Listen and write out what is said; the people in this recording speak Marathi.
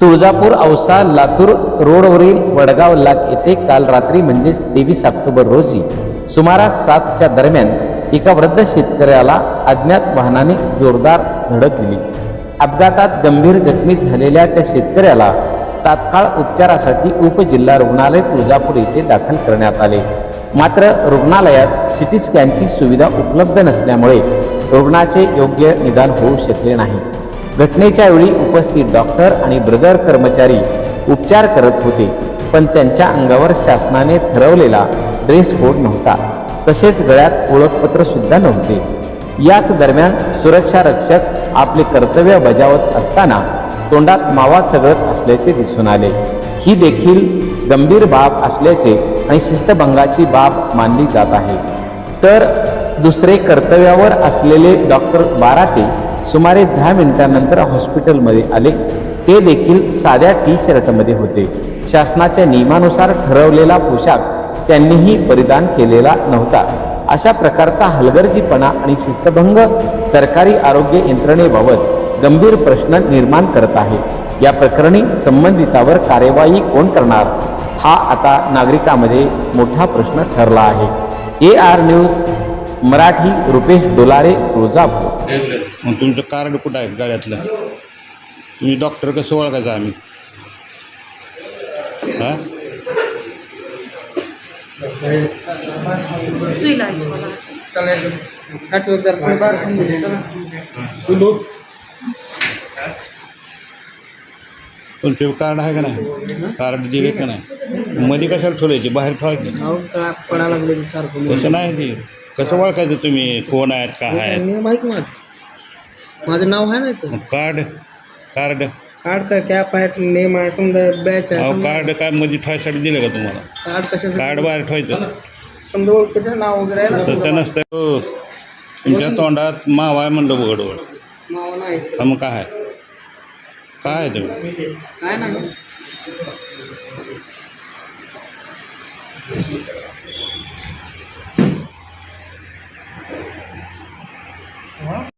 तुळजापूर औसा लातूर रोडवरील वडगाव लाग येथे काल रात्री म्हणजेच तेवीस ऑक्टोबर रोजी सुमारास सातच्या दरम्यान एका वृद्ध शेतकऱ्याला अज्ञात वाहनाने जोरदार धडक दिली. अपघातात गंभीर जखमी झालेल्या त्या शेतकऱ्याला तात्काळ उपचारासाठी उपजिल्हा रुग्णालय तुळजापूर येथे दाखल करण्यात आले. मात्र रुग्णालयात सिटी स्कॅनची सुविधा उपलब्ध नसल्यामुळे रुग्णाचे योग्य निदान होऊ शकले नाही. घटनेच्या वेळी उपस्थित डॉक्टर आणि ब्रदर कर्मचारी उपचार करत होते पण त्यांच्या अंगावर शासनाने ठरवलेला ड्रेस कोड नव्हता. तसेच गळ्यात ओळखपत्र सुद्धा नव्हते. याच दरम्यान सुरक्षा रक्षक आपले कर्तव्य बजावत असताना तोंडात मावा चघळत असल्याचे दिसून आले. ही देखील गंभीर बाब असल्याचे आणि शिस्तभंगाची बाब मानली जात आहे. तर दुसरे कर्तव्यावर असलेले डॉक्टर बाराटे सुमारे दहा मिनिटांनंतर हॉस्पिटलमध्ये आले. ते देखील साध्या टी शर्टमध्ये होते. शासनाच्या नियमानुसार ठरवलेला पोशाख त्यांनीही परिधान केलेला नव्हता. अशा प्रकारचा हलगर्जीपणा आणि शिस्तभंग सरकारी आरोग्य यंत्रणेबाबत गंभीर प्रश्न निर्माण करत आहे. या प्रकरणी संबंधितावर कार्यवाही कोण करणार? हा आता नागरिकांमध्ये मोठा प्रश्न ठरला आहे. A R news Marathi Rupesh Dolare Tuljapur. मग तुमचं कार्ड कुठं आहे गाड्यातलं तुम्ही डॉक्टर कसं ओळखायचं आम्ही? हां? बार तुमचे कार्ड आहे का नाही? कार्ड दिले का नाही? मध्ये कशाला ठेवायचे बाहेर ठेवायचे? पडा लागले सारखं. तसं नाही ते. कसं ओळखायचं तुम्ही? कोण आहेत? का आहेत? नियम आहे की माझं माझं नाव आहे ना इथं? कार्ड कार्ड कार्ड काय कॅप आहे नेम आहे समजा बॅच आहे अहो समजा कार्ड काय मध्ये ठेवायसाठी दिलं का तुम्हाला? कार्ड कशा कार्ड बाहेर ठेवायचं. समजा ओळखीचं नाव वगैरे आहे ना तसं नसतं. हो. तुमच्या तोंडात माव आहे म्हणलं उघड उघड नाव नाही मग काय आहे? काय आहे तुम्ही? काय नाही.